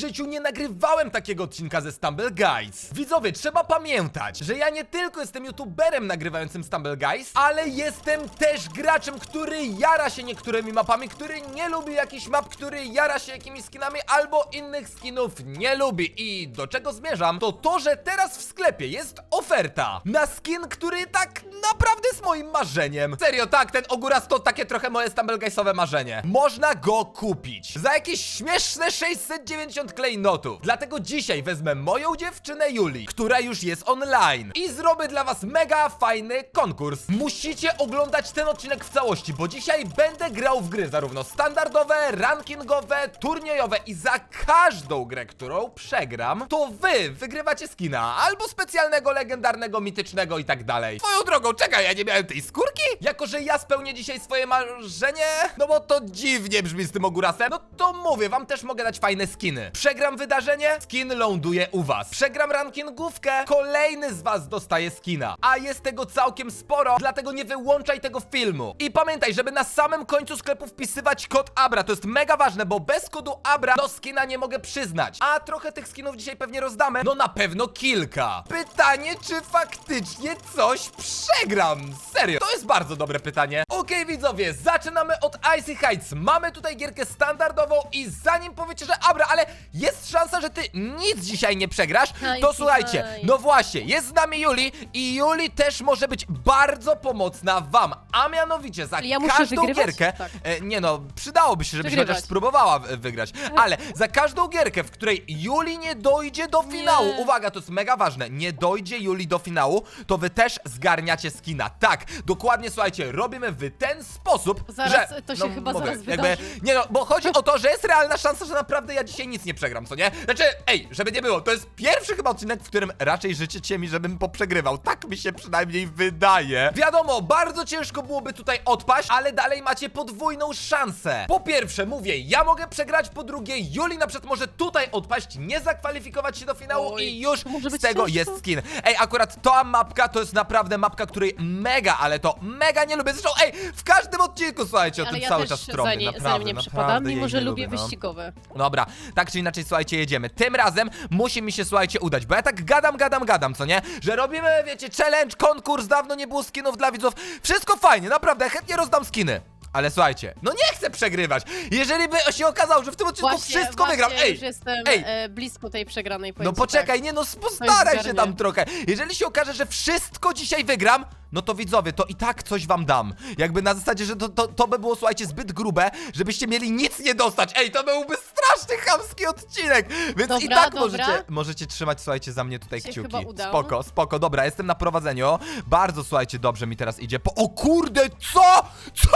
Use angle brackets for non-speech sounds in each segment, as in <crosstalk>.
życiu nie nagrywałem takiego odcinka ze Stumble Guys. Widzowie, trzeba pamiętać, że ja nie tylko jestem youtuberem nagrywającym Stumble Guys, ale jestem też graczem, który jara się niektórymi mapami, który nie lubi jakichś map, który jara się jakimiś skinami albo innych skinów nie lubi. I do czego zmierzam, to to, że teraz w sklepie jest oferta na skin, który tak naprawdę jest moim marzeniem. Serio, tak, ten Oguras to takie trochę moje Stumble Guysowe marzenie. Można go kupić za jakieś śmieszne 690 klejnotów. Dlatego dzisiaj wezmę moją dziewczynę Juli, która już jest online i zrobię dla was mega fajny konkurs. Musicie oglądać ten odcinek w całości, bo dzisiaj będę grał w gry zarówno standardowe, rankingowe, turniejowe i za każdą grę, którą przegram, to wy wygrywacie skina albo specjalnego, legendarnego, mitycznego i tak dalej. Swoją drogą, czekaj, ja nie miałem tej skórki? Jako, że ja spełnię dzisiaj swoje marzenie, no bo to dziwnie brzmi z tym ogórasem, no to mówię, wam też mogę dać fajne skiny. Przegram wydarzenie, skin ląduje u was. Przegram rankingówkę, kolejny z was dostaje skina. A jest tego całkiem sporo, dlatego nie wyłączaj tego filmu. I pamiętaj, żeby na samym końcu sklepu wpisywać kod ABRA, to jest mega ważne, bo bez kodu ABRA do skina nie mogę przyznać. A trochę tych skinów dzisiaj pewnie rozdamy, no na pewno kilka. Pytanie, czy faktycznie coś przegram? Serio, to jest bardzo dobre pytanie. Okej widzowie, zaczynamy od Icy Heights. Mamy tutaj gierkę standardową i zanim powiecie, że Abra, ale jest szansa, że ty nic dzisiaj nie przegrasz, to Icy słuchajcie, Heights. no właśnie, jest z nami Juli i Juli też może być bardzo pomocna wam, a mianowicie za ja muszę każdą wygrywać? gierkę, Tak. e, nie no, przydałoby się, żebyś Wygrywać. chociaż spróbowała w- wygrać, ale za każdą gierkę, w której Juli nie dojdzie do finału, Nie. uwaga, to jest mega ważne, nie dojdzie Juli do finału, to wy też zgarniacie skina, tak, dokładnie, słuchajcie, robimy w ten sposób, Zaraz, że... no, to się chyba zaraz wydarzy. Nie no, bo chodzi o to, że jest realna szansa, że naprawdę ja dzisiaj nic nie przegram, co nie? Znaczy, ej, żeby nie było, to jest pierwszy chyba odcinek, w którym raczej życzycie mi, żebym poprzegrywał. Tak mi się przynajmniej wydaje. Wiadomo, bardzo ciężko byłoby tutaj odpaść, ale dalej macie podwójną szansę. Po pierwsze, mówię, ja mogę przegrać, po drugie, Juli na przykład może tutaj odpaść, nie zakwalifikować się do finału Oj, i już z tego ciężko. jest skin. Ej, akurat ta mapka to jest naprawdę mapka, której mega, ale to mega nie lubię. Zresztą, ej, w każdym odcinku, słuchajcie, o Ale tym ja cały też czas za trąbię, nie, za nie naprawdę przypadam, mimo jej że nie lubię lubię, no. wyścigowe. Dobra, tak czy inaczej, słuchajcie, jedziemy. Tym razem musi mi się, słuchajcie, udać, bo ja tak gadam, gadam, gadam, co nie? Że robimy, wiecie, challenge, konkurs, dawno nie było skinów dla widzów. Wszystko fajnie, naprawdę, ja chętnie rozdam skiny. Ale słuchajcie, no nie chcę przegrywać. Jeżeli by się okazało, że w tym odcinku wszystko właśnie wygram, ej, już jestem ej. E, blisko tej przegranej, powiem no poczekaj, nie no, postaraj się zgarnie. tam trochę. Jeżeli się okaże, że wszystko dzisiaj wygram, no to widzowie, to i tak coś wam dam. Jakby na zasadzie, że to, to, to by było, słuchajcie, zbyt grube, żebyście mieli nic nie dostać. Ej, to byłby straszny chamski odcinek. Więc i Dobra, tak dobra. możecie, możecie trzymać, słuchajcie, za mnie tutaj Się kciuki. chyba udało. Spoko, spoko, dobra, jestem na prowadzeniu. Bardzo, słuchajcie, dobrze mi teraz idzie. Po... O kurde, co? Co?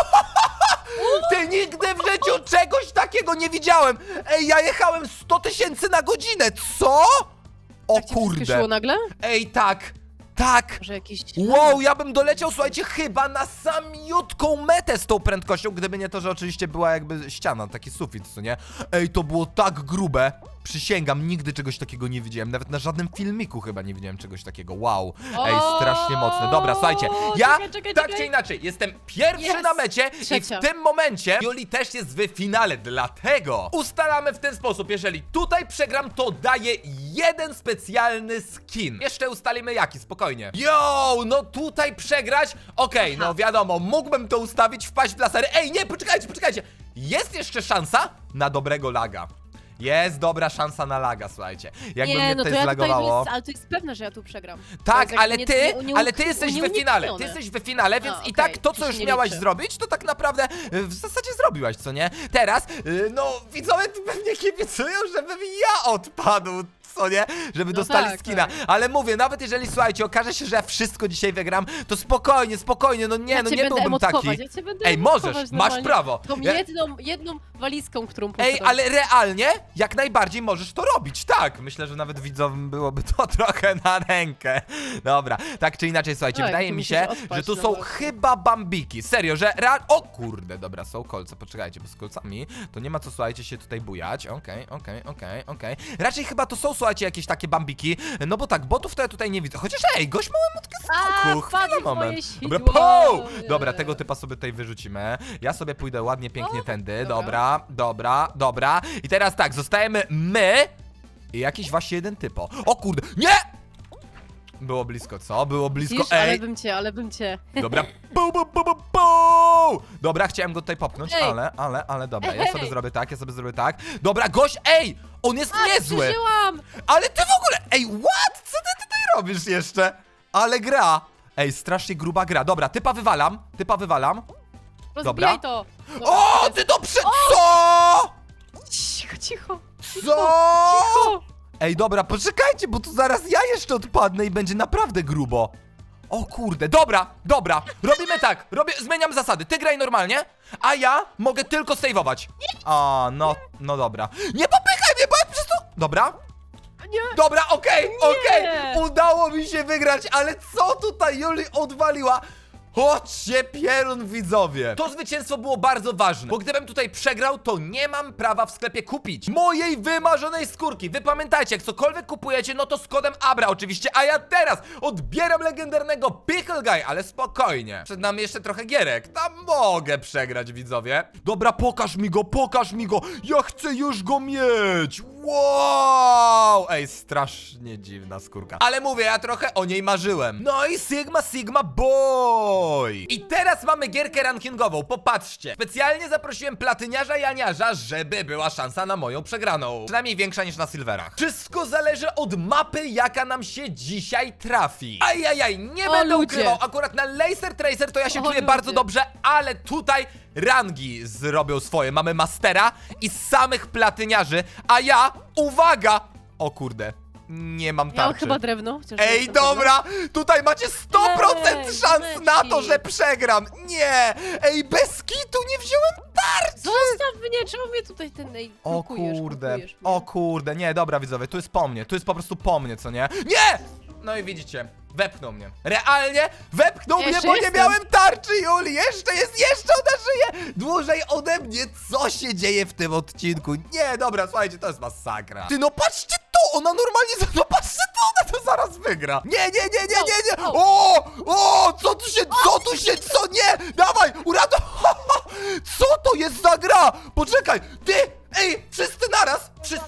<laughs> Ty nigdy w życiu czegoś takiego nie widziałem! Ej, ja jechałem 100 tysięcy na godzinę, co? O Tak cię kurde. przyspieszyło nagle? Ej, tak, tak. Może jakiś... Wow, ja bym doleciał, słuchajcie, chyba na samiutką metę z tą prędkością, gdyby nie to, że oczywiście była jakby ściana, taki sufit, co nie? Ej, to było tak grube. Przysięgam, nigdy czegoś takiego nie widziałem. Nawet na żadnym filmiku chyba nie widziałem czegoś takiego. Wow. Ej, strasznie mocne. Dobra, słuchajcie, ja czekaj, czekaj, tak czekaj. czy inaczej jestem pierwszy Jest. na mecie i w Trzecia. tym momencie Juli też jest w finale, dlatego ustalamy w ten sposób, jeżeli tutaj przegram, to daję jeden specjalny skin. Jeszcze ustalimy jaki, spokojnie. Yo, no tutaj przegrać? Okej, no wiadomo, mógłbym to ustawić, wpaść w lasery. Ej, nie, poczekajcie, poczekajcie. Jest jeszcze szansa na dobrego laga. Jest dobra szansa na laga, słuchajcie. Jakby nie, mnie no to tutaj ja tutaj, zlagowało. jest, ale to jest pewne, że ja tu przegram. To Tak, jakby ale nie- ty, nie- nie ale ty jesteś we finale, ty jesteś we finale, więc A, i okej, tak to, to co się już nie miałaś liczy. zrobić, to tak naprawdę y, w zasadzie zrobiłaś, co nie? Teraz, y, no, widzowie tu pewnie kibicują, żebym ja odpadł, co nie? Żeby No dostali tak, skina, tak. ale mówię, nawet jeżeli, słuchajcie, okaże się, że ja wszystko dzisiaj wygram, to spokojnie, spokojnie, no nie, ja no cię nie będę byłbym taki. Ja cię będę Ej, emotkować możesz, masz normalnie. prawo. Tą Ja- jedną, jedną walizką, którą Ej, posiadam. ale realnie, jak najbardziej możesz to robić, tak. Myślę, że nawet widzom byłoby to <laughs> trochę na rękę. Dobra, tak czy inaczej, słuchajcie, Tak, wydaje mi musisz się, odpaść że tu są chyba bambiki. Serio, że real... O kurde, dobra, są kolce, poczekajcie, bo z kolcami to nie ma co, słuchajcie, się tutaj bujać. Okej, okej, okej, okej. Raczej chyba to są, słuchajcie, jakieś takie bambiki, no bo tak, botów to ja tutaj nie widzę. Chociaż, ej, gość ma kuku, wpadł chwila, w moje moment. Dobra! Nie. Dobra, tego typa sobie tutaj wyrzucimy. Ja sobie pójdę ładnie, pięknie O, tędy, dobra. dobra, dobra, dobra. I teraz tak, zostajemy my i jakiś właśnie jeden typo. O kurde, nie! Było blisko, co? Było blisko, Widzisz, ale ej! bym cię, ale bym cię. Dobra, <laughs> bu, bu, bu, bu, bu. Dobra, chciałem go tutaj popchnąć, Ej. ale, ale, ale dobra, ja Ej. sobie zrobię tak, ja sobie zrobię tak. Dobra, gość, ej! On jest niezły! Przeżyłam! Ale ty w ogóle, ej, what? Co ty tutaj robisz jeszcze? Ale gra. Ej, strasznie gruba gra. Dobra, typa wywalam, typa wywalam. Rozbijaj to! Dobra, O, jest- ty to prze... Co? Cicho, cicho! Co? Cicho! Ej, dobra, poczekajcie, bo tu zaraz ja jeszcze odpadnę i będzie naprawdę grubo. O kurde, dobra, dobra, robimy tak, robię, zmieniam zasady, ty graj normalnie, a ja mogę tylko saveować. A, no, no dobra. Nie popychaj mnie, bo ja przez to... Dobra, Nie! dobra, okej, okej, Nie. udało mi się wygrać, ale co tutaj Juli odwaliła? Chodźcie, pierun widzowie! To zwycięstwo było bardzo ważne, bo gdybym tutaj przegrał, to nie mam prawa w sklepie kupić mojej wymarzonej skórki. Wy pamiętajcie, jak cokolwiek kupujecie, no to z kodem ABRA oczywiście, a ja teraz odbieram legendarnego Pickle Guy, ale spokojnie. Przed nami jeszcze trochę gierek, tam mogę przegrać, widzowie. Dobra, pokaż mi go, pokaż mi go, ja chcę już go mieć! Wow! Ej, strasznie dziwna skórka. Ale mówię, ja trochę o niej marzyłem. No i Sigma Sigma Boy! I teraz mamy gierkę rankingową, popatrzcie. Specjalnie zaprosiłem platyniarza Janiarza, żeby była szansa na moją przegraną. Przynajmniej większa niż na Silverach. Wszystko zależy od mapy, jaka nam się dzisiaj trafi. Ajajaj, nie O, będę ludzie. ukrywał. Akurat na Laser Tracer to ja się O, czuję ludzie. bardzo dobrze, ale tutaj rangi zrobią swoje. Mamy Mastera i samych platyniarzy, a ja, uwaga! O kurde, nie mam mam tarczy. chyba drewno. chociaż Ej, jestem dobra! Tutaj macie 100% Ej, szans na to, że przegram! Nie! Ej, bez kitu nie wziąłem tarczy! Zostaw mnie, czemu mnie tutaj ten ej, O blokujesz, kurde, blokujesz mnie? o kurde, nie, dobra widzowie, tu jest po mnie, tu jest po prostu po mnie, co nie? Nie! No i widzicie, wepchnął mnie. Realnie wepchnął mnie, Jeszcze bo nie jestem. miałem tarczy, Juli! Jeszcze jest, jeszcze ona żyje! Dłużej ode mnie, co się dzieje w tym odcinku? Nie, dobra, słuchajcie, to jest masakra. Ty, no patrzcie to, ona normalnie, za- no patrzcie to, ona to zaraz wygra. Nie, nie, nie, nie, nie, nie! O, o, co tu się, co tu się, co nie? Dawaj, uratuj! <laughs> Co to jest za gra? Poczekaj, ty, ej, wszyscy naraz, wszyscy...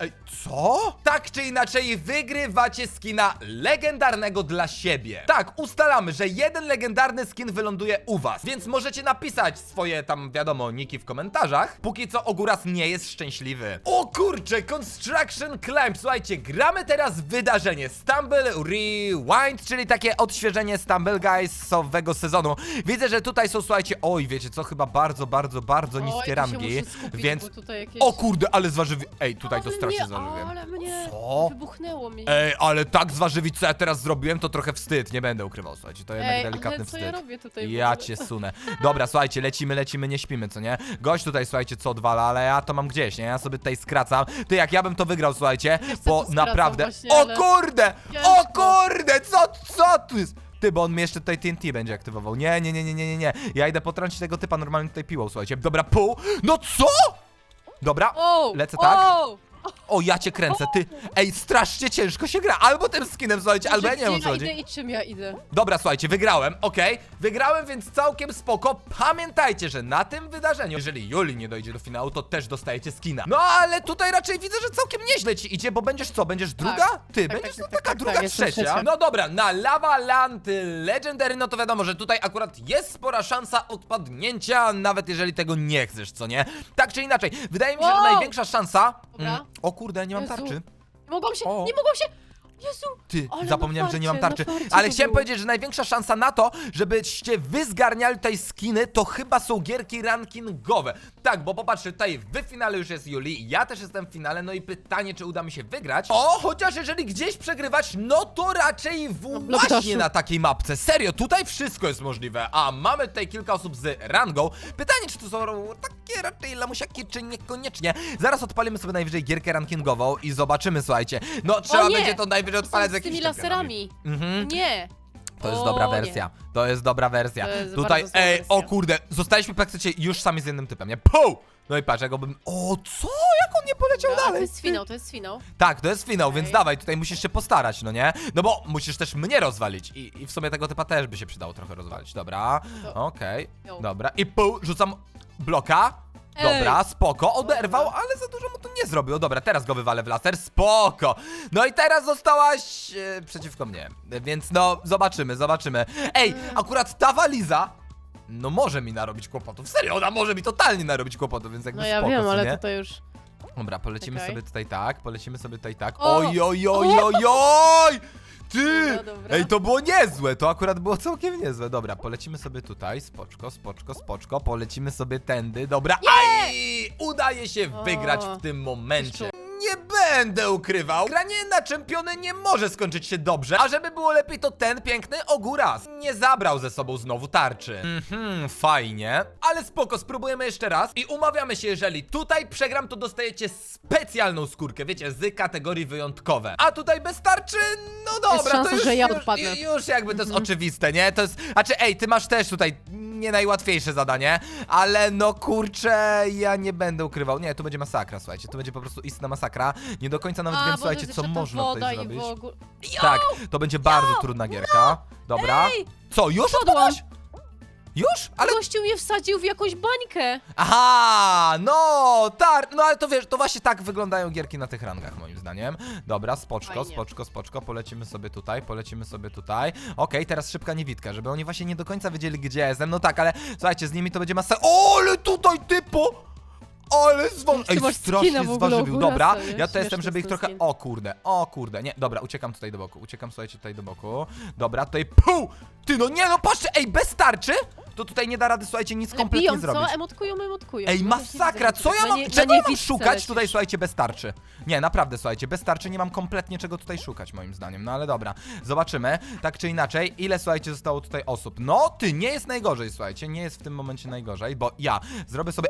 Ej, co? Tak czy inaczej, wygrywacie skina legendarnego dla siebie. Tak, ustalamy, że jeden legendarny skin wyląduje u was, więc możecie napisać swoje tam, wiadomo, niki w komentarzach. Póki co Oguras nie jest szczęśliwy. O kurczę, Construction Climb. Słuchajcie, gramy teraz wydarzenie Stumble Rewind, czyli takie odświeżenie Stumble Guys z owego sezonu. Widzę, że tutaj są, słuchajcie, oj, wiecie co, chyba bardzo, bardzo, bardzo niskie rangi, więc... jakieś... O kurde, ale z. Ej, tutaj to Ale strasznie mnie, z warzywiem. Ale mnie Co? wybuchnęło mi. Ej, ale tak z warzywi, co ja teraz zrobiłem, to trochę wstyd, nie będę ukrywał, słuchajcie, to jednak Ej, delikatny ale co wstyd. ja robię tutaj w Ja ogóle? cię sunę. Dobra, słuchajcie, lecimy, lecimy, nie śpimy, co nie? Gość tutaj, słuchajcie, co odwala, ale ja to mam gdzieś, nie? Ja sobie tutaj skracam. Ty, jak ja bym to wygrał, słuchajcie, co, bo tu skracam naprawdę... właśnie, O ale kurde! O ciężko. kurde! Co, co tu jest? Ty, bo on mnie jeszcze tutaj TNT będzie aktywował. Nie, nie, nie, nie, nie, nie, nie. Ja idę potrącić tego typa normalnie tutaj piłą, słuchajcie. Dobra, pół. No co? Dobra, O! lecę tak. O! O, ja cię kręcę, ty. Ej, strasznie ciężko się gra. Albo tym skinem, słuchajcie, albo ja nie wiem o co ja chodzi. idę i czym ja idę? Dobra, słuchajcie, wygrałem, okej. Wygrałem, więc całkiem spoko. Pamiętajcie, że na tym wydarzeniu, jeżeli Juli nie dojdzie do finału, to też dostajecie skina. No ale tutaj raczej widzę, że całkiem nieźle ci idzie, bo będziesz co? Będziesz druga? Ty, Tak, będziesz tak, no tak, taka tak, druga, tak, jestem trzecia. trzecia. No dobra, na Lava Land Legendary, no to wiadomo, że tutaj akurat jest spora szansa odpadnięcia, nawet jeżeli tego nie chcesz, co nie? Tak czy inaczej, wydaje mi się, że Wow. największa szansa... Dobra. O kurde, nie mam Jezu. tarczy. Nie mogą się, O. nie mogą się! Jezu! Ty, Ale zapomniałem, na że nie mam farcie, tarczy. na farcie Ale to chciałem było. powiedzieć, że największa szansa na to, żebyście wy zgarniali tutaj skiny, to chyba są gierki rankingowe. Tak, bo popatrzcie, tutaj w finale już jest Juli, ja też jestem w finale, no i pytanie, czy uda mi się wygrać. O, chociaż jeżeli gdzieś przegrywać, no to raczej blok właśnie daszu. na takiej mapce. Serio, tutaj wszystko jest możliwe, a mamy tutaj kilka osób z rangą. Pytanie, czy to są takie raczej lamusiaki, czy niekoniecznie. Zaraz odpalimy sobie najwyżej gierkę rankingową i zobaczymy, słuchajcie. No, trzeba nie! będzie to najwyżej odpalać z z tymi jakimiś laserami. Mhm. Nie! To jest O, dobra nie. wersja. To jest dobra wersja. To jest Tutaj, bardzo zła ej, wersja. o kurde, zostaliśmy praktycznie już sami z jednym typem, nie? Poł! No i patrz, jak bym... O, co? Jak on nie poleciał Dobra, To dalej? jest finał, to jest finał. Tak, to jest finał, więc Okej. dawaj, tutaj musisz się postarać, no nie? No bo musisz też mnie rozwalić i, i w sumie tego typa też by się przydało trochę rozwalić. Dobra, To- okej, Yo. dobra. I pół, rzucam bloka. Dobra, spoko, oderwał, ale za dużo mu to nie zrobił. Dobra, teraz go wywalę w laser, spoko. No i teraz zostałaś e, przeciwko mnie, więc no, zobaczymy, zobaczymy. Ej, akurat ta waliza, no może mi narobić kłopotów. Serio, ona może mi totalnie narobić kłopotów, więc jakby No ja spoko, wiem, co ale nie? tutaj już... Dobra, polecimy sobie tutaj tak, polecimy sobie tutaj tak. O! Oj, oj, oj, oj, oj! Ty! Dobra, dobra. Ej, to było niezłe, to akurat było całkiem niezłe. Dobra, polecimy sobie tutaj, spoczko, spoczko, spoczko, polecimy sobie tędy, dobra. Aj! Udaje się wygrać w tym momencie. Nie będę ukrywał. Granie na czempiony nie może skończyć się dobrze, a żeby było lepiej, to ten piękny Oguras nie zabrał ze sobą znowu tarczy. Mhm, fajnie. Ale spoko, spróbujemy jeszcze raz i umawiamy się, jeżeli tutaj przegram, to dostajecie specjalną skórkę, wiecie, z kategorii wyjątkowe. A tutaj bez tarczy, no dobra, szansa, to już, że ja odpadnę. ju- już jakby to jest oczywiste, nie? To jest, a czy ej, ty masz też tutaj nie najłatwiejsze zadanie, ale no kurczę, ja nie będę ukrywał. Nie, tu będzie masakra, słuchajcie, tu będzie po prostu istna masakra. Nie do końca nawet A, wiem, bo słuchajcie, to co jeszcze ta można woda tutaj i zrobić. w ogóle... Tak, to będzie bardzo trudna gierka. Dobra. Ej! Co, już Padłam. odpadłaś? Już? Ale Gościu mnie wsadził w jakąś bańkę. Aha, no, tar, no ale to wiesz, to właśnie tak wyglądają gierki na tych rangach moim zdaniem. Dobra, spoczko, Fajnie. spoczko, spoczko, polecimy sobie tutaj, polecimy sobie tutaj. Okej, teraz szybka niewidka, żeby oni właśnie nie do końca wiedzieli, gdzie jestem. No tak, ale słuchajcie, z nimi to będzie masa... O, ale tutaj typo! Ale zwol... Ty Ej, masz strasznie w ogóle zważywił. Ogurasa, Dobra, nie? ja to jestem, Śmieszny żeby ich ten trochę... skin. O kurde, o kurde, nie, dobra, uciekam tutaj do boku, uciekam, słuchajcie, tutaj do boku. Dobra, tutaj pół! Ty, no nie, no patrzcie, ej, bez tarczy? To tutaj nie da rady, słuchajcie, nic Ale kompletnie biją, zrobić. co? Emotkują, emotkują. Ej, No właśnie masakra, widzę, co ja na mam, nie- na czego ja mam niewidce szukać lecisz. tutaj, słuchajcie, bez tarczy? Nie, naprawdę, słuchajcie, bez tarczy nie mam kompletnie czego tutaj szukać, moim zdaniem, no ale dobra, zobaczymy, tak czy inaczej, ile, słuchajcie, zostało tutaj osób. No, ty, nie jest najgorzej, słuchajcie, nie jest w tym momencie najgorzej, bo ja zrobię sobie...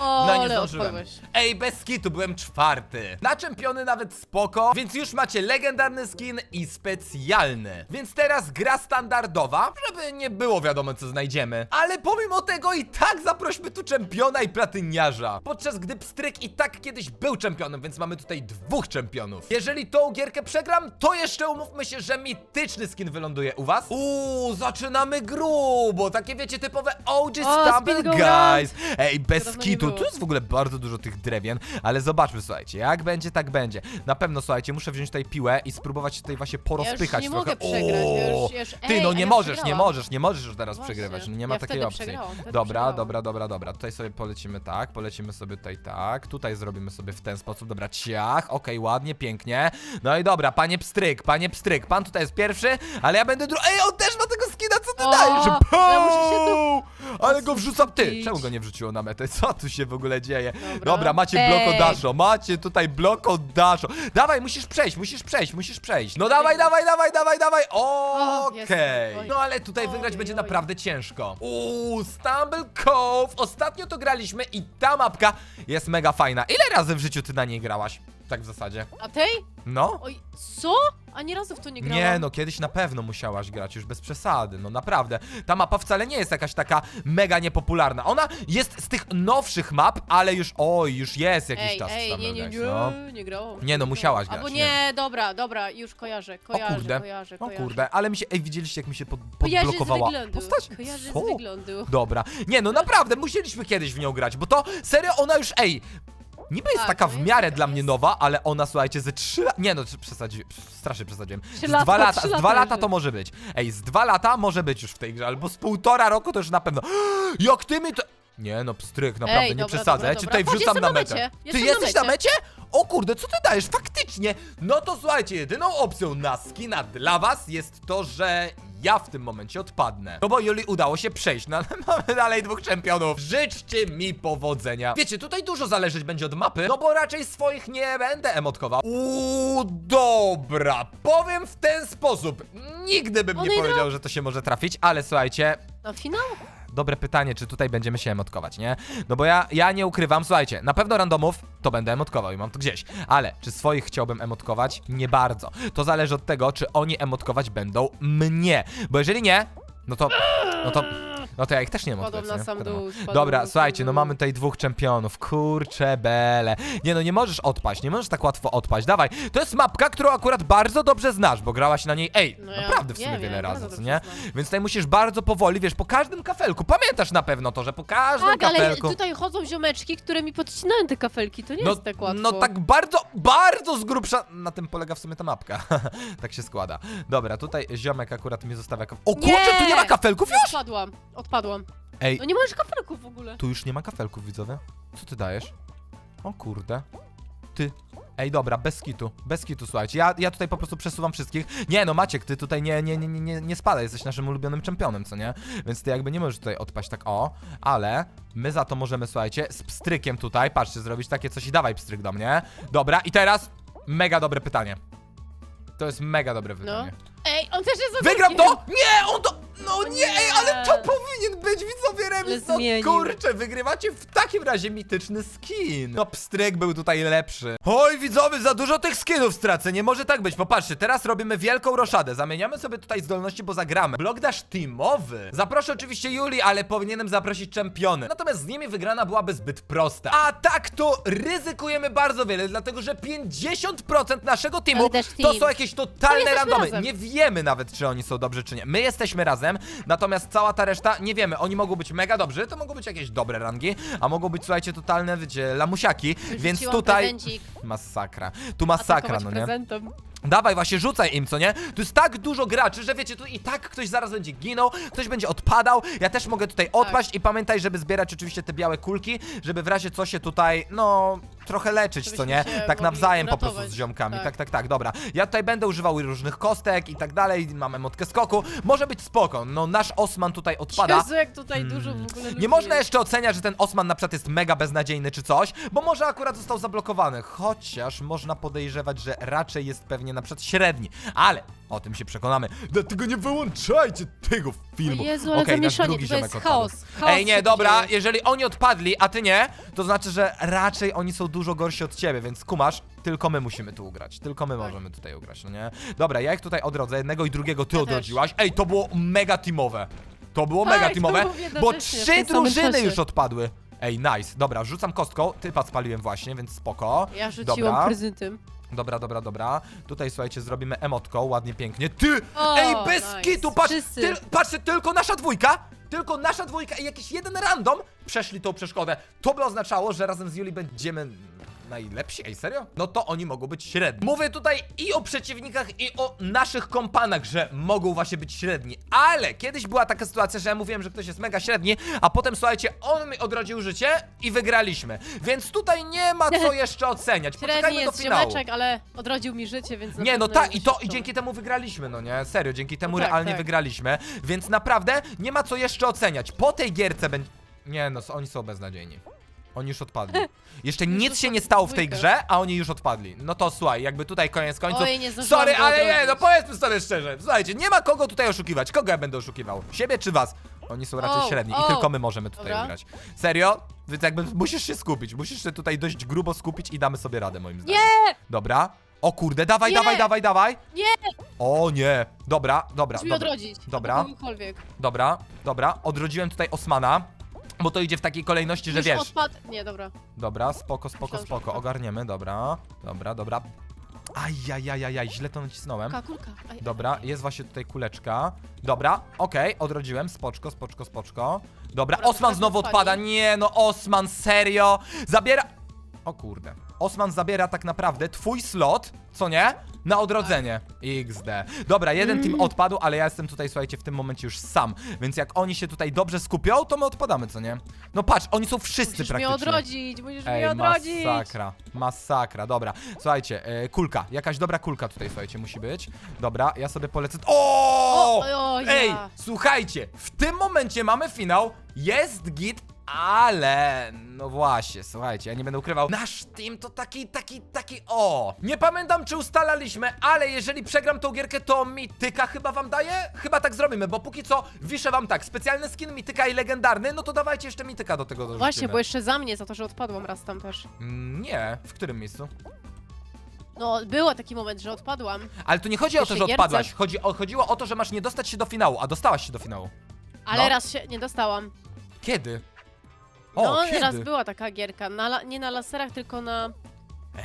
O, No nie ale zdążyłem. odpadłeś. Ej, bez kitu, byłem czwarty. Na czempiony nawet spoko, więc już macie legendarny skin i specjalny. Więc teraz gra standardowa, żeby nie było wiadomo co znajdziemy. Ale pomimo tego i tak zaprośmy tu czempiona i platyniarza. Podczas gdy Pstryk i tak kiedyś był czempionem, więc mamy tutaj dwóch czempionów. Jeżeli tą gierkę przegram, to jeszcze umówmy się, że mityczny skin wyląduje u was. Uuu, zaczynamy grubo, takie wiecie, typowe OG O, Stumble Speed Go Guys. Ej, bez dawno nie kitu, było. tu jest w ogóle bardzo dużo tych drewien, ale zobaczmy, słuchajcie, jak będzie, tak będzie. Na pewno, słuchajcie, muszę wziąć tutaj piłę i spróbować tutaj właśnie porozpychać nie trochę. mogę przegrać, ja już- ja już- Ty, ej, no a nie ja możesz, nie przegrałam. możesz, nie możesz już teraz Właśnie, przegrywać, no nie ma ja takiej wtedy opcji. przegrałam, wtedy Dobra, przegrałam. dobra, dobra, dobra, tutaj sobie polecimy tak, polecimy sobie tutaj tak, tutaj zrobimy sobie w ten sposób, dobra, ciach, okej, ładnie, pięknie. No i dobra, panie Pstryk, panie Pstryk, pan tutaj jest pierwszy, ale ja będę drugi. Ej, on też ma tego skina, co ty O, dajesz? ale muszę się tu Ale go wrzucam, ty, czemu go nie wrzuciło na metę? Co tu się w ogóle dzieje? Dobra. Macie bloko daszo, macie tutaj bloko daszo. Dawaj, musisz przejść, musisz przejść, musisz przejść. No dawaj, dawaj, dawaj, dawaj, dawaj. Okej. No ale tutaj Oj, wygrać będzie oj. naprawdę ciężko. Uuu, Stumble Cove. Ostatnio to graliśmy i ta mapka jest mega fajna. Ile razy w życiu ty na niej grałaś? Tak w zasadzie. A tej? No? Oj, co? Ani razu w to nie grałam. Nie, no kiedyś na pewno musiałaś grać, już bez przesady, no naprawdę. Ta mapa wcale nie jest jakaś taka mega niepopularna. Ona jest z tych nowszych map, ale już, oj, już jest jakiś Ej, czas ej, tam, nie, nie, nie, no. nie grałam. Nie, no, musiałaś Albo grać, nie, nie. dobra, dobra, już kojarzę, O kojarzę, kurde, kojarzę, o kojarzę. kurde, ale mi się, ej, widzieliście jak mi się pod, Kojarzę z podblokowała wyglądu, postać? kojarzę Co? z wyglądu. Dobra, nie no naprawdę, musieliśmy kiedyś w nią grać, bo to serio ona już, ej, niby jest Tak, taka no w jest miarę taka, dla mnie jest. nowa, ale ona słuchajcie ze 3 lata, nie no, przesadziłem, strasznie przesadziłem, Trzy z lata, 2 lata, trzy z lata 2 lata już. to może być, ej, z 2 lata może być już w tej grze, albo z półtora roku to już na pewno, <gasps> jak ty mi to... Nie no, pstryk, naprawdę, Ej, nie dobra, przesadzę, dobra, ja cię dobra. tutaj Patrz, wrzucam jestem na na metę. mecie, Ty jestem na jesteś na mecie. mecie? O kurde, co ty dajesz? Faktycznie! No to słuchajcie, jedyną opcją na skina dla was jest to, że ja w tym momencie odpadnę. No bo Juli udało się przejść, no ale <laughs> mamy dalej dwóch czempionów. Życzcie mi powodzenia. Wiecie, tutaj dużo zależeć będzie od mapy, no bo raczej swoich nie będę emotkował. Uuu, dobra, powiem w ten sposób. Nigdy bym nie no. powiedział, że to się może trafić, ale słuchajcie, Na finał? Dobre pytanie, czy tutaj będziemy się emotkować, nie? No bo ja, ja nie ukrywam, słuchajcie, na pewno randomów to będę emotkował i mam to gdzieś, ale czy swoich chciałbym emotkować? Nie bardzo. To zależy od tego, czy oni emotkować będą mnie, bo jeżeli nie, no to, no to, No to ja ich też nie mam Spadłam tutaj, na co sam nie? Wiadomo. dół, Dobra, na sam słuchajcie, no dół. mamy tutaj dwóch czempionów. Kurcze bele. Nie no, nie możesz odpaść, nie możesz tak łatwo odpaść. Dawaj, to jest mapka, którą akurat bardzo dobrze znasz, bo grałaś na niej, ej, No ja naprawdę w sumie wiem, wiele ja razy, bardzo co dobrze nie? znam. Więc tutaj musisz bardzo powoli, wiesz, po każdym kafelku. Pamiętasz na pewno to, że po każdym Tak, ale kafelku... tutaj chodzą ziomeczki, które mi podcinają te kafelki, to nie No, jest tak łatwo. no tak bardzo, bardzo z grubsza. Na tym polega w sumie ta mapka. <laughs> tak się składa. Dobra, tutaj ziomek akurat mi zostawia kaf... O kurczę, Nie! tu nie ma kafelków już! Odpadłam. Ej, No nie możesz kafelków w ogóle. tu już nie ma kafelków, widzowie. Co ty dajesz? O kurde. Ty. Ej, dobra, bez kitu, bez kitu, słuchajcie, ja, ja tutaj po prostu przesuwam wszystkich. Nie, no Maciek, ty tutaj nie, nie, nie, nie, nie, nie spadaj, jesteś naszym ulubionym czempionem, co nie? Więc ty jakby nie możesz tutaj odpaść tak o, ale my za to możemy, słuchajcie, z pstrykiem tutaj, patrzcie, zrobić takie coś i dawaj pstryk do mnie. Dobra, i teraz mega dobre pytanie. To jest mega dobre pytanie. Ej, on też jest Wygram to! Nie, on to... No nie, ej, ale to Nie. powinien być widzowie remis. No zmienił. kurczę, wygrywacie w takim razie mityczny skin. No pstryk był tutaj lepszy. Oj widzowie, za dużo tych skinów stracę, nie może tak być. Popatrzcie, teraz robimy wielką roszadę. Zamieniamy sobie tutaj zdolności, bo zagramy. Blok dash teamowy. Zaproszę oczywiście Juli, ale powinienem zaprosić czempiony. Natomiast z nimi wygrana byłaby zbyt prosta. A tak to ryzykujemy bardzo wiele, dlatego że 50% naszego teamu Ale dash to team. są jakieś totalne jesteśmy randomy. razem. Nie wiemy nawet, czy oni są dobrzy, czy nie. My jesteśmy razem, natomiast cała ta reszta nie wiemy. Oni mogą być mega dobrzy, to mogą być jakieś dobre rangi, a mogą być, słuchajcie, totalne, wiecie, lamusiaki, więc tutaj... prezencik. Masakra. Tu masakra, Atakować no nie? prezentem. Dawaj, właśnie rzucaj im, co nie? Tu jest tak dużo graczy, że wiecie, tu i tak ktoś zaraz będzie ginął, ktoś będzie odpadał. Ja też mogę tutaj Tak. odpaść i pamiętaj, żeby zbierać oczywiście te białe kulki, żeby w razie co się tutaj, no, trochę leczyć, co Żebyśmy nie? się Tak mogli nawzajem po prostu uratować. z ziomkami. Tak, Tak. tak, tak, dobra. Ja tutaj będę używał różnych kostek i tak dalej, mamy motkę skoku. Może być spoko. No, nasz Osman tutaj odpada. Jezu, jak tutaj dużo w ogóle ludzi Nie można jest. jeszcze oceniać, że ten Osman na przykład jest mega beznadziejny czy coś, bo może akurat został zablokowany. Chociaż można podejrzewać, że raczej jest pewnie na przykład średni. Ale o tym się przekonamy. Dlatego nie wyłączajcie tego filmu. O Jezu, ale Okej, nasz zamieszanie, drugi to jest ziomek odpadł. chaos. chaos Ej, nie, się dobra, dzieje. jeżeli oni odpadli, a ty nie, to znaczy, że raczej oni są dużo gorsi od ciebie, więc kumasz, tylko my musimy tu ugrać. Tylko my Tak. możemy tutaj ugrać, no nie? Dobra, ja ich tutaj odrodzę, jednego i drugiego ty Ja też. odrodziłaś. Ej, to było mega teamowe. To było Tak, mega to teamowe, było bo jednocześnie, w trzy drużyny czasie. już odpadły. Ej, nice. Dobra, rzucam kostką. Typa spaliłem właśnie, więc spoko. Ja rzuciłam Dobra. prezentem. Dobra, dobra, dobra. Tutaj słuchajcie, zrobimy emotką, ładnie, pięknie. Ty! O, Ej, bez nice. kitu, patrz! Wszyscy. Ty, patrzcie, tylko nasza dwójka! Tylko nasza dwójka i jakiś jeden random przeszli tą przeszkodę. To by oznaczało, że razem z Juli będziemy najlepsi. Ej, serio? No to oni mogą być średni. Mówię tutaj i o przeciwnikach, i o naszych kompanach, że mogą właśnie być średni. Ale kiedyś była taka sytuacja, że ja mówiłem, że ktoś jest mega średni, a potem słuchajcie, on mi odrodził życie i wygraliśmy. Więc tutaj nie ma co <laughs> jeszcze oceniać. Średni Poczekajmy do jest finału. ziomeczek, ale odrodził mi życie, więc na Nie, no pewno tak, jest i to i dzięki temu wygraliśmy, no nie? Serio, dzięki temu No tak, realnie tak. wygraliśmy. Więc naprawdę nie ma co jeszcze oceniać. Po tej gierce będzie. Nie, no oni są beznadziejni. Oni już odpadli. <laughs> Jeszcze Już nic się nie stało w tej dwójkę. grze, a oni już odpadli. No to słuchaj, jakby tutaj koniec końców. Oj, nie zdążyłam Sorry, go ale nie, no powiedzmy sobie szczerze. Słuchajcie, nie ma kogo tutaj oszukiwać. Kogo ja będę oszukiwał? Siebie czy was? Oni są raczej O, średni i o. tylko my możemy tutaj Dobra. ugrać. Serio? Więc jakby musisz się skupić. Musisz się tutaj dość grubo skupić i damy sobie radę, moim zdaniem. Nie! Dobra. O kurde, dawaj, Nie! dawaj, dawaj, dawaj. Nie! O nie. Dobra, dobra, dobra. odrodzić. Dobra. kogokolwiek. Dobra, dobra. Odrodziłem tutaj Osmana. Bo to idzie w takiej kolejności, że Już wiesz. odpadł. Nie, dobra. Dobra, spoko, spoko, Myślałam, że spoko. Ogarniemy, dobra. Dobra, dobra. Ajajajajaj, źle to nacisnąłem. Kulka, kulka. Aj, aj, Dobra, jest właśnie tutaj kuleczka. Dobra, okej, odrodziłem. Spoczko, spoczko, spoczko. Dobra, Dobra, Osman znowu odpali. odpada. Nie, no Osman, serio. Zabiera... O kurde. Osman zabiera tak naprawdę twój slot, co nie? Na odrodzenie. XD. Dobra, jeden Mm. team odpadł, ale ja jestem tutaj, słuchajcie, w tym momencie już sam. Więc jak oni się tutaj dobrze skupią, to my odpadamy, co nie? No patrz, oni są wszyscy Musisz mnie praktycznie. odrodzić, musisz mnie Ej, odrodzić. masakra, masakra, dobra. Słuchajcie, e, kulka, jakaś dobra kulka tutaj, słuchajcie, musi być. Dobra, ja sobie polecę. O! O, o, ja. Ej, słuchajcie, w tym momencie mamy finał, jest git, ale no właśnie, słuchajcie, ja nie będę ukrywał. Nasz team to taki, taki, taki o. Nie pamiętam czy ustalaliśmy, ale jeżeli przegram tą gierkę, to mityka chyba wam daje? Chyba tak zrobimy, bo póki co wiszę wam tak, specjalny skin mityka i legendarny, no to dawajcie jeszcze mityka do tego dorzucimy. Właśnie, bo jeszcze za mnie, za to, że odpadłam raz tam też. Mm, Nie, w którym miejscu? No, był taki moment, że odpadłam. Ale tu nie chodzi o to, Jeszcze że odpadłaś. Chodzi o, chodziło o to, że masz nie dostać się do finału, a dostałaś się do finału. Ale No. raz się nie dostałam. Kiedy? O, no, kiedy? raz była taka gierka. Na, la- nie na laserach, tylko na...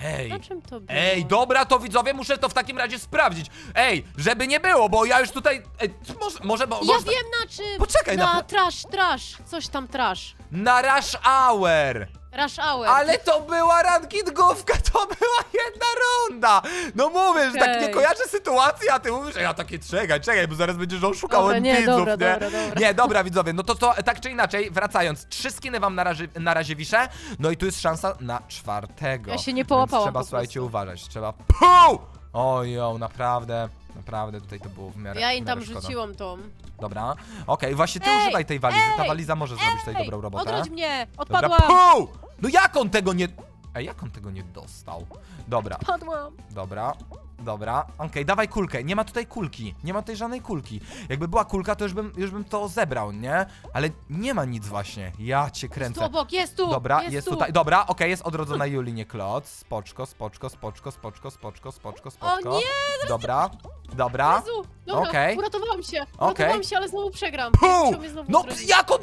Ej. Na czym to było? Ej, dobra, to widzowie, muszę to w takim razie sprawdzić. Ej, żeby nie było, bo ja już tutaj... Ej, może, może, bo, Ja można... wiem na czym! Poczekaj, na... na- trash, trash. Coś tam trash. Na Rush Hour! Rush Hour. Ale to była rankingówka, <laughs> to była jedna runda! No mówię, że tak nie Okej. kojarzę sytuacji, a ty mówisz, że ja takie czekaj, czekaj, bo zaraz będziesz oszukałem Dobra, nie, widzów, dobra, nie? dobra, dobra. Nie, dobra widzowie, no to, to tak czy inaczej, wracając, trzy skiny wam na razie, na razie wiszę, no i tu jest szansa na czwartego. Ja się nie Więc połapałam trzeba, po słuchajcie, prostu. uważać, trzeba... PUU! Ojo, naprawdę, naprawdę tutaj to było w miarę Ja im w tam szkoda. rzuciłam tą. Dobra, okej, właśnie ty Ej, używaj tej walizy, ta ej, waliza może zrobić tutaj dobrą robotę. odwróć mnie! Dobra, Odpadłam! PUU! No jak on tego nie... Ej, jak on tego nie dostał? Dobra, Odpadłam! dobra, dobra. Okej, dawaj kulkę. Nie ma tutaj kulki. Nie ma tutaj żadnej kulki. Jakby była kulka, to już bym, już bym to zebrał, nie? Ale nie ma nic właśnie. Ja cię Tu kręcę. obok, jest tu! Dobra, jest, jest tu. tutaj. Dobra, okej, jest odrodzona Julinie Klot. Spoczko, spoczko, spoczko, spoczko, spoczko, spoczko, spoczko. nie, Dobra, dobra. Jezu! Dobra, Okej. uratowałam się! Uratowałam się, ale znowu przegram. Mnie znowu No jak on...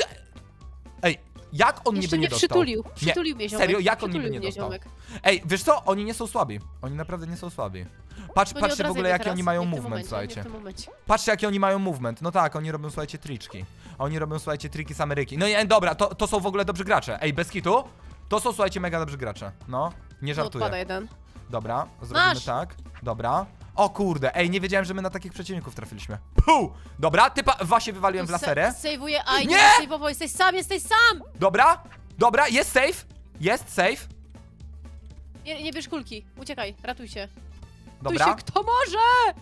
Jak on Jeszcze niby nie mnie dostał? przytulił. Nie, Przytulił mnie ziomek. serio, jak on niby przytulił nie mnie dostał? ziomek. Ej, wiesz co? Oni nie są słabi. Oni naprawdę nie są słabi. Patrz, Bo nie patrzcie w odradzaj ogóle mnie jaki teraz, oni mają nie w tym movement, momencie, słuchajcie. Nie w tym momencie. Patrzcie jaki oni mają movement. No tak, oni robią, słuchajcie, triczki. Oni robią, słuchajcie, triki z Ameryki. No i e, dobra, to, to są w ogóle dobrzy gracze. Ej, bez kitu? To są, słuchajcie, mega dobrzy gracze. No, nie No, żartuję. odpada jeden. Dobra, zrobimy Masz! tak. Dobra. O kurde, ej, nie wiedziałem, że my na takich przeciwników trafiliśmy. Puh! Dobra, typa, właśnie wywaliłem w laserę. Se- Sejwuję, aj, Nie! nie jesteś sam, jesteś sam! Dobra, dobra, jest safe. Jest safe. Nie, nie bierz kulki, uciekaj, ratuj się. Dobra. Tu się kto może!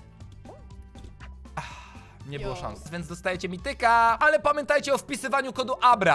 Nie było Jo. szans, więc dostajecie mi tyka. Ale pamiętajcie o wpisywaniu kodu ABRA.